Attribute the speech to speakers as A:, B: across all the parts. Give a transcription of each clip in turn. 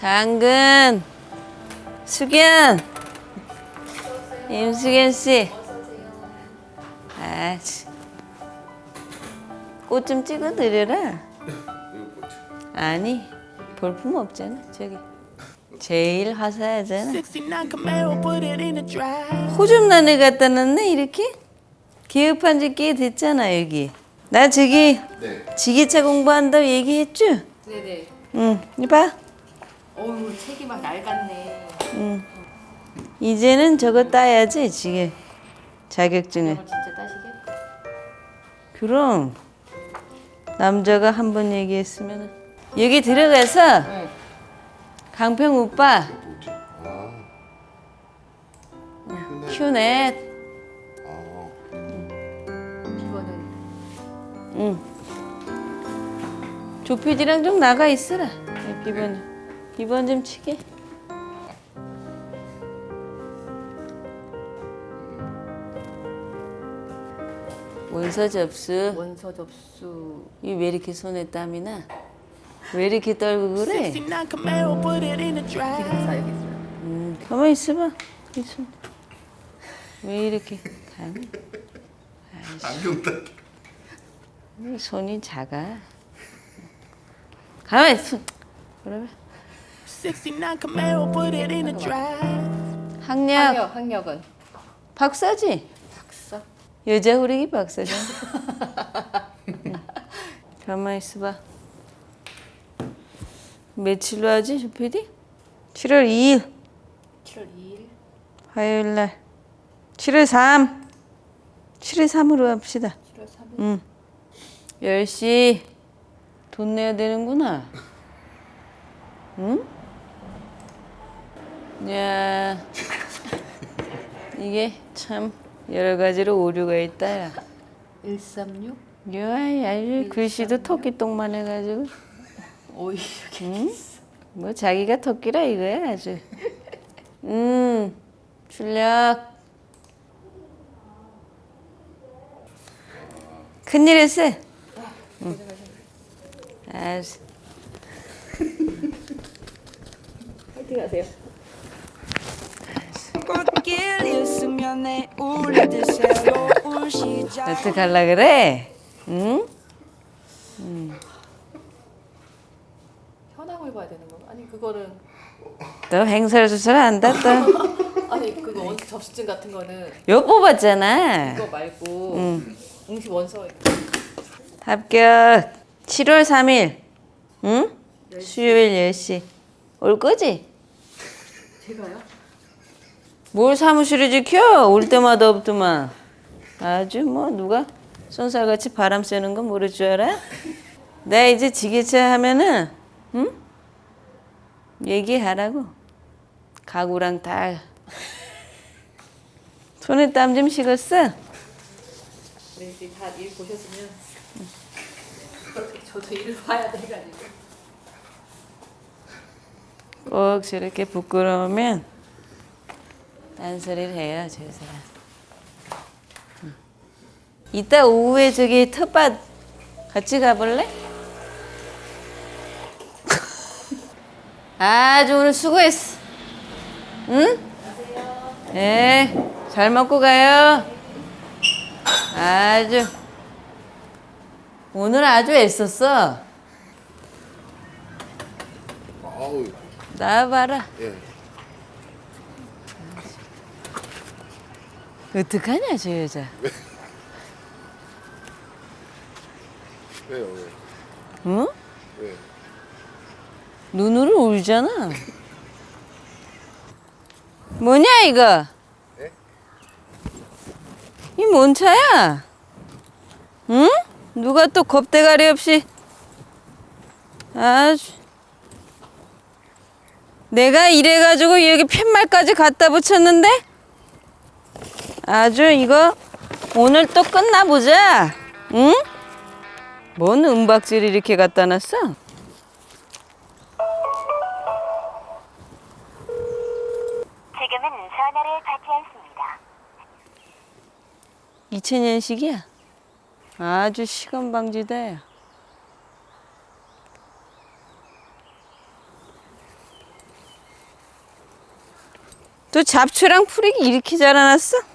A: 당근, 수견, 임수견 씨. 아, 꽃좀 찍어 드려라. 아니, 볼품 없잖아. 저기 제일 화사하잖아.
B: 69 Camaro, put it in the drive.
A: 호접란을 갖다 놨네 이렇게? 기업한 지 꽤 됐잖아 여기. 나 저기 지게차 공부한다고 얘기했죠?
C: 네네.
A: 응, 이봐.
C: 어우 책이 막 낡았네.
A: 이제는 저거 따야지 지게 자격증을.
C: 진짜 따시게?
A: 그럼 남자가 한 번 얘기했으면 여기 들어가서
C: 네.
A: 강평 오빠 큐넷
C: 이거는
A: 응. 조피디랑 좀 나가 있으라. 네, 비 번 비번 좀 치게. 원서 접수.
C: 원서 접수.
A: 이 왜 이렇게 손에 땀이 나? 왜 이렇게 떨고 그래?
B: 69 Camaro, put it in the drive.
C: 기사 여기 있어요.
A: 음, 가만 있어봐. 이 손. 왜 이렇게 가니? 이 손이 작아. 가만 있어. 그러면
B: 69 Camaro, put it in the drive.
A: 학력
C: 학력 학력은
A: 박사지.
C: 박사.
A: 여자 후리기 박사잖아. 응. 가만 있어봐. 며칠로 하지, 조피디? 7월 2일
C: 7월 2일.
A: 화요일 날. 7월 3. 7월 3으로 합시다.
C: 7월 3일.
A: 응. 10시 돈 내야 되는구나. 응? 야, 이게 참 여러 가지로 오류가 있다. 야.
C: 136.
A: 야, 야, 글씨도 토끼 똥만 해가지고.
C: 오이 이렇게.
A: 응? 뭐 자기가 토끼라 이거야 아주. 음, 출력. 큰일 했어. 응. 알았어.
C: 파이팅 하세요.
D: 꽃길 있으면 내 우리들 새로운 시작
A: 어떡할라 그래? 응?
C: 현황을 봐야 되는 거. 아니 그거는
A: 너 행설수설 한다 또.
C: 아니 그거 원서 접수증 같은 거는
A: 요 뽑았잖아.
C: 이거 말고
A: 응.
C: 응시 원서
A: 합격. 7월 3일. 응? 수요일 10시. 올 거지?
C: 제가요?
A: 뭘 사무실에 지켜? 올 때마다 없더만. 아주 뭐 누가 손살같이 바람 쐬는 거 모를 줄 알아? 나 이제 지게차 하면은 응? 얘기하라고. 가구랑 다. 손에 땀 좀 식었어?
C: 네 이제 다일 보셨으면 저도 일을 봐야 돼가지고.
A: 꼭 저렇게 부끄러우면 딴소리를 해요. 응. 이따 오후에 저기 텃밭 같이 가볼래? 아주 오늘 수고했어. 응? 네, 잘 먹고 가요. 아주 오늘 아주 애썼어.
E: 아우
A: 나와봐라.
E: 예.
A: 어떡하냐 저 여자
E: 왜요 왜?
A: 응?
E: 왜?
A: 눈으로 울잖아 뭐냐 이거
E: 예?
A: 이뭔 차야 응? 누가 또 겁대가리 없이 아주 내가 이래가지고 여기 팻말까지 갖다 붙였는데 아주 이거 오늘 또 끝나보자 응? 뭔 은박지를 이렇게 갖다 놨어?
F: 지금은 전화를 받지 않습니다.
A: 2000년식이야. 아주 시간 방지다. 또 잡초랑 풀이 이렇게 자라났어?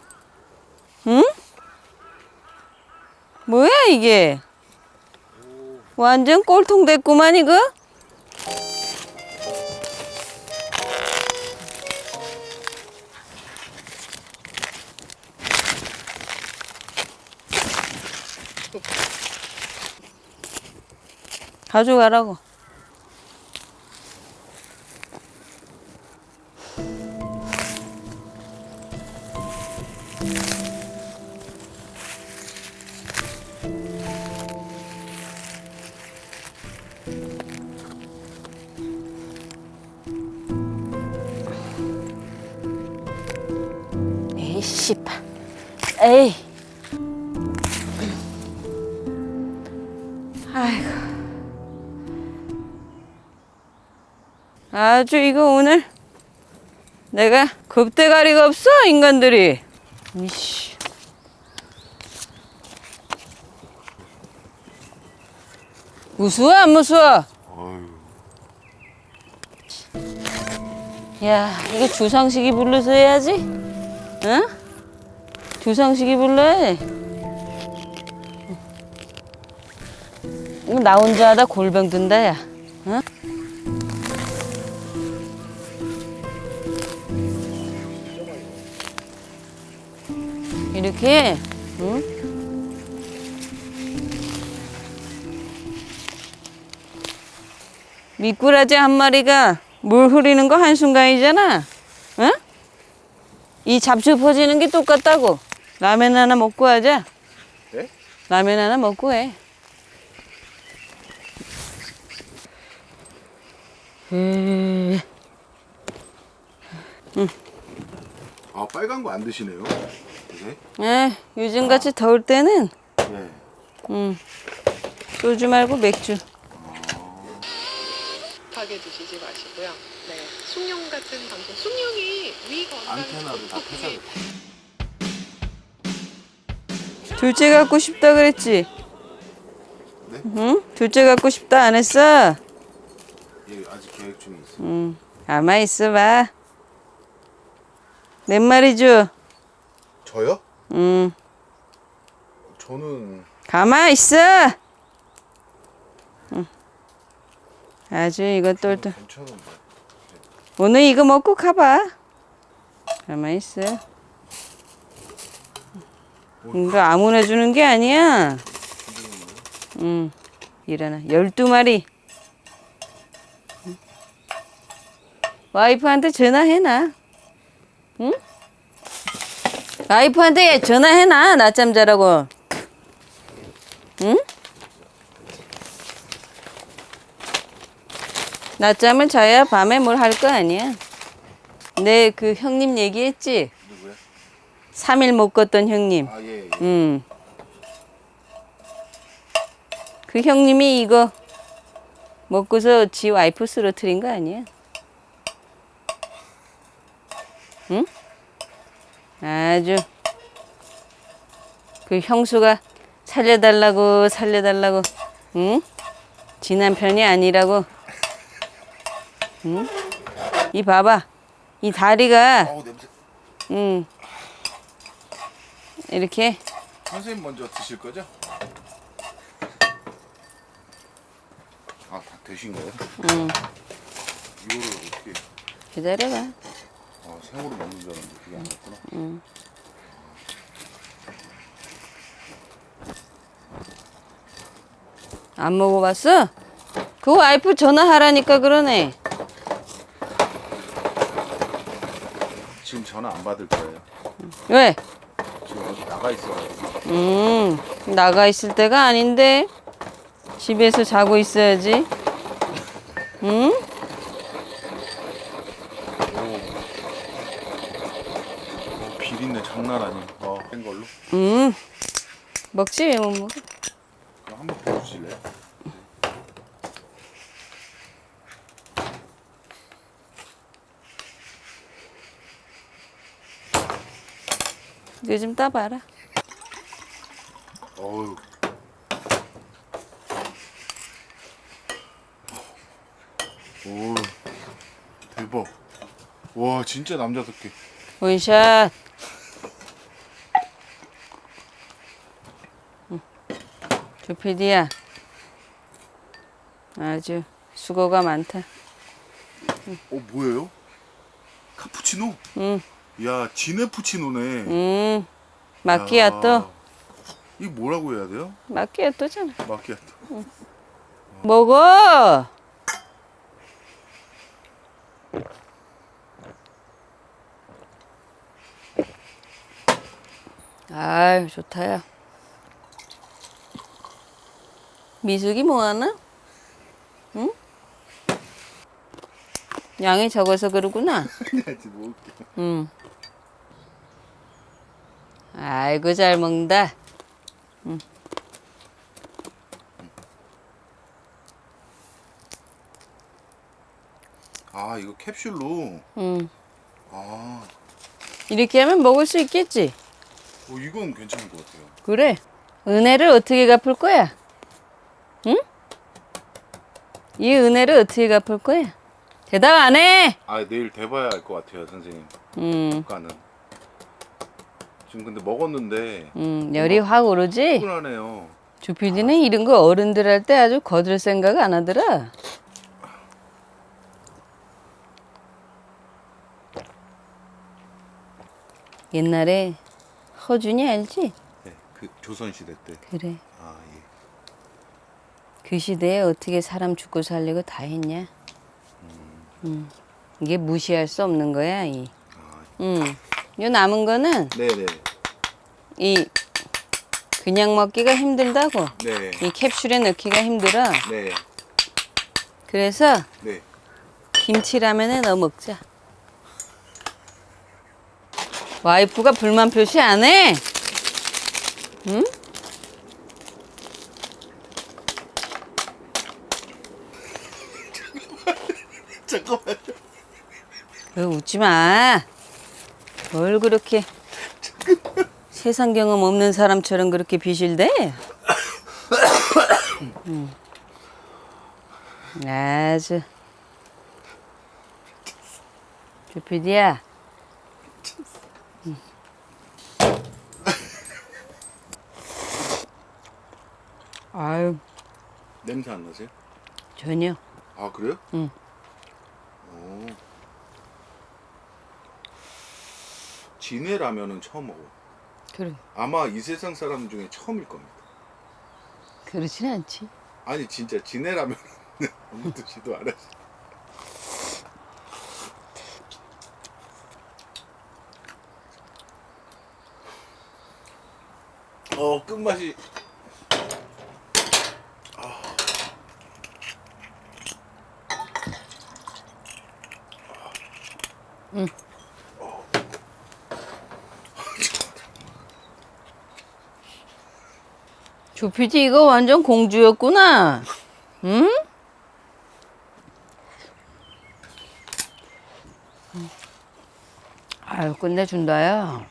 A: 응? 뭐야 이게? 완전 꼴통 됐구만 이거? 가져가라고. 에이. 아이고. 아주 이거 오늘 내가 겁대가리가 없어 인간들이. 이씨. 무서워 안 무서워? 야 이거 주상식이 불러서 해야지. 응? 돼. 이거 나 혼자 하다 골병 든다 야. 응? 이렇게 응? 미꾸라지 한 마리가 물 흐리는 거 한순간이잖아. 응? 이 잡초 퍼지는 게 똑같다고. 라면 하나 먹고 하자.
E: 네?
A: 라면 하나 먹고 해. 에,
E: 아 빨간 거 안 드시네요. 이게?
A: 에, 요즘같이 더울 때는
E: 네.
A: 음, 소주 말고 맥주.
G: 급하게 드시지 마시고요. 네, 숭늉 같은 방송, 숭늉이 위 건강
E: 안테나를 다 펴서
A: 둘째 갖고 싶다 그랬지?
E: 네?
A: 응? 둘째 갖고 싶다 안 했어?
E: 예 아직 계획 중에 있어요.
A: 응. 가만 있어봐. 몇 마리죠?
E: 저요?
A: 응.
E: 저는
A: 가만 있어. 응. 아주 이거 똘똘.
E: 괜찮은데.
A: 오늘 이거 먹고 가봐. 가만 있어. 이거 아무나 주는 게 아니야. 응. 일어나. 열두 마리. 응. 와이프한테 전화해놔. 응? 와이프한테 전화해놔. 낮잠 자라고. 응? 낮잠을 자야 밤에 뭘 할 거 아니야. 내 그 형님 얘기했지?
E: 누구야?
A: 3일 못 걷던 형님.
E: 아 예. 예.
A: 음. 그 형님이 이거 먹고서 지 와이프 쓰러뜨린 거 아니야? 응? 아주 그 형수가 살려달라고 살려달라고 응? 지 남편이 아니라고 응? 이 봐봐 이 다리가. 응 이렇게
E: 선생님 먼저 드실 거죠? 아 다 드신 거예요?
A: 응
E: 이거를 어떻게?
A: 기다려봐
E: 아 생으로 먹는 줄 알았는데 그게 아니었구나.
A: 안 먹어봤어? 그 와이프 전화하라니까 그러네.
E: 지금 전화 안 받을 거예요.
A: 왜?
E: 지금 어디 나가 있어가지고.
A: 음, 나가 있을 때가 아닌데. 집에서 자고 있어야지. 응?
E: 어, 비린내 장난 아니야. 어, 된 걸로.
A: 음. 먹지 왜 못 먹어?
E: 한번 보여주실래요?
A: 이거 좀 따봐라.
E: 어유. 오, 대박. 와, 진짜 남자답게.
A: 원샷. 응. 조피디야. 아주 수고가 많다.
E: 어 뭐예요? 카푸치노?
A: 응.
E: 야 지네푸치노네.
A: 음, 마끼아또.
E: 야, 이거 뭐라고 해야 돼요?
A: 마끼아또잖아.
E: 마키아토.
A: 먹어. 아유 좋다야. 미숙이 뭐하나? 응? 양이 적어서 그러구나. 응. 아이고 잘 먹는다.
E: 아 이거 캡슐로.
A: 응.
E: 아,
A: 이렇게 하면 먹을 수 있겠지.
E: 어, 이건 괜찮은 것 같아요.
A: 그래. 은혜를 어떻게 갚을 거야? 응? 이 은혜를 어떻게 갚을 거야? 대답 안 해.
E: 아 내일 대봐야 알 것 같아요, 선생님.
A: 음,
E: 국가는. 지금 근데 먹었는데
A: 음, 열이 확 오르지.
E: 피곤하네요.
A: 주피디는 이런 거 어른들 할 때 아주 거들 생각 안 하더라. 옛날에 허준이 알지?
E: 네, 그 조선 시대 때.
A: 그래.
E: 아 예.
A: 그 시대에 어떻게 사람 죽고 살리고 다 했냐? 음. 이게 무시할 수 없는 거야, 이.
E: 아,
A: 음. 요 남은 거는
E: 네네.
A: 이 그냥 먹기가 힘들다고.
E: 네.
A: 이 캡슐에 넣기가 힘들어.
E: 네.
A: 그래서
E: 네.
A: 김치라면에 넣어 먹자. 와이프가 불만 표시 안 해. 응?
E: 잠깐만요.
A: 그 웃지 마. 뭘 그렇게 세상 경험 없는 사람처럼 그렇게 비실대? 음. 아주 주피디야. 음. 아유
E: 냄새 안 나세요?
A: 전혀.
E: 아 그래요?
A: 응.
E: 진해 라면은 처음 먹어.
A: 그래
E: 아마 이 세상 사람 중에 처음일 겁니다.
A: 그렇진 않지.
E: 아니 진짜 진해 라면은 아무도 시도 안 하시. 어 끝맛이
A: 조피디 이거 완전 공주였구나. 응? 아유 끝내준다야.